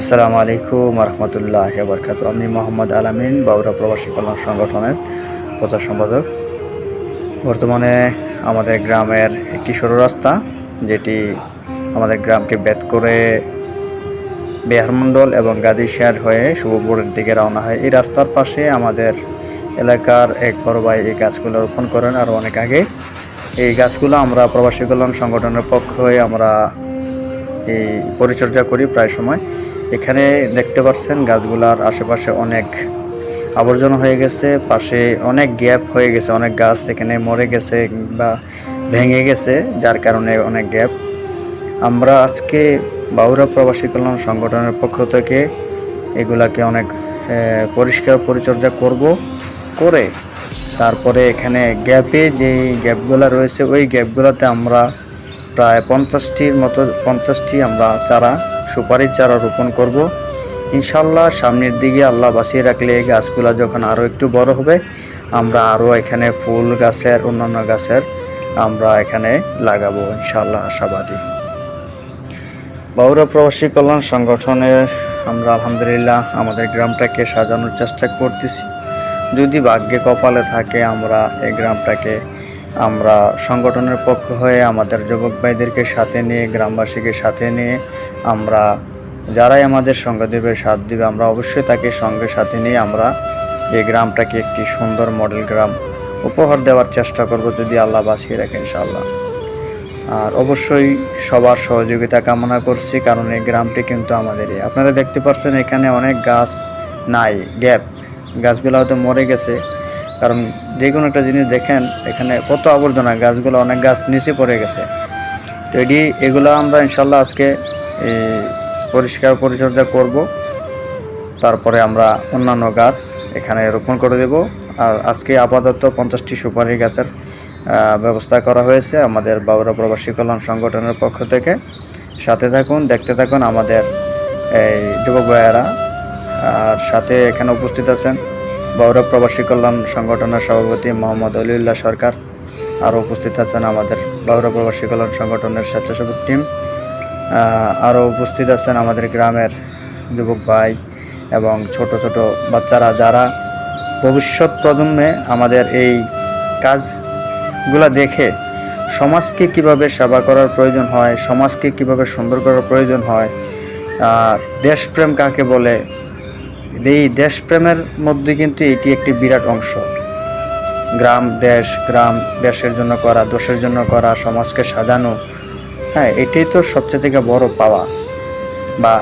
আসসালামু আলাইকুম রহমতুল্লাহ বরকাত আমি মোহাম্মদ আলামিন, বাউরা প্রবাসী কল্যাণ সংগঠনের প্রচার সম্পাদক। বর্তমানে আমাদের গ্রামের একটি সরু রাস্তা, যেটি আমাদের গ্রামকে বেদ করে বিহারমণ্ডল এবং গাদিশিয়ার হয়ে শুভপুরের দিকে রওনা হয়। এই রাস্তার পাশে আমাদের এলাকার এক বড় ভাই এই গাছগুলো রোপণ করেন আর অনেক আগে। এই গাছগুলো আমরা প্রবাসী কল্যাণ সংগঠনের পক্ষ হয়ে আমরা এই পরিচর্যা করি প্রায় সময়। এখানে দেখতে পাচ্ছেন গাছগুলার আশেপাশে অনেক আবর্জনা হয়ে গেছে, পাশে অনেক গ্যাপ হয়ে গেছে, অনেক গাছ এখানে মরে গেছে বা ভেঙে গেছে, যার কারণে অনেক গ্যাপ। আমরা আজকে বাউরা প্রবাসী কল্যাণ সংগঠনের পক্ষ থেকে এগুলাকে অনেক পরিষ্কার পরিচর্যা করব, করে তারপরে এখানে গ্যাপে যে গ্যাপগুলো রয়েছে, ওই গ্যাপগুলোতে আমরা প্রায় পঞ্চাশটির মতো, পঞ্চাশটি আমরা চারা, সুপারির চারা রোপণ করব। ইনশাল্লাহ সামনের দিকে আল্লাহ বাঁচিয়ে রাখলে এই গাছগুলো যখন আরও একটু বড় হবে, আমরা আরও এখানে ফুল গাছের, অন্যান্য গাছের আমরা এখানে লাগাবো ইনশাল্লাহ আশাবাদী। বাউরা প্রবাসী কল্যাণ সংগঠনের আমরা আলহামদুলিল্লাহ আমাদের গ্রামটাকে সাজানোর চেষ্টা করতেছি। যদি ভাগ্যে কপালে থাকে, আমরা এই গ্রামটাকে আমরা সংগঠনের পক্ষ হয়ে আমাদের যুবক ভাইদেরকে সাথে নিয়ে, গ্রামবাসীকে সাথে নিয়ে আমরা যারাই আমাদের সঙ্গে দেবে, সাথ দিবে, আমরা অবশ্যই তাকে সঙ্গে সাথে নিয়ে আমরা এই গ্রামটাকে একটি সুন্দর মডেল গ্রাম উপহার দেওয়ার চেষ্টা করব যদি আল্লাহ বাঁচিয়ে রাখে ইনশাআল্লাহ। আর অবশ্যই সবার সহযোগিতা কামনা করছি, কারণ এই গ্রামটি কিন্তু আমাদেরই। আপনারা দেখতে পাচ্ছেন এখানে অনেক গাছ নাই, গ্যাপ। গাছগুলো হয়তো মরে গেছে, কারণ যে কোনো একটা জিনিস দেখেন, এখানে কত আবর্জনা, গাছগুলো অনেক গাছ নিচে পড়ে গেছে। তো এটি, এগুলো আমরা ইনশাল্লাহ আজকে পরিষ্কার পরিচর্যা করব। তারপরে আমরা অন্যান্য গাছ এখানে রোপণ করে দেব। আর আজকে আপাতত পঞ্চাশটি সুপারি গাছের ব্যবস্থা করা হয়েছে আমাদের বাবুরা প্রবাসী কল্যাণ সংগঠনের পক্ষ থেকে। সাথে থাকুন, দেখতে থাকুন আমাদের এই যুবক ভাইয়েরা। আর সাথে এখানে উপস্থিত আছেন বাউরা প্রবাসী কল্যাণ সংগঠনের সভাপতি মোহাম্মদ অলিউল্লাহ সরকার আরও উপস্থিত আছেন আমাদের বাউরা প্রবাসী কল্যাণ সংগঠনের স্বেচ্ছাসেবক টিম। আরও উপস্থিত আছেন আমাদের গ্রামের যুবক ভাই এবং ছোট ছোট বাচ্চারা যারা ভবিষ্যৎ প্রজন্মে আমাদের এই কাজগুলা দেখে সমাজকে কীভাবে সেবা করার প্রয়োজন হয়, সমাজকে কীভাবে সুন্দর করার প্রয়োজন হয়, আর দেশপ্রেম কাকে বলে এই দেশপ্রেমের মধ্যে কিন্তু এটি একটি বিরাট অংশ। গ্রাম, দেশ, গ্রাম, দেশের জন্য করা দোষের জন্য করা, সমাজকে সাজানো হ্যাঁ এটাই তো সবচেয়ে থেকে বড় পাওয়া বা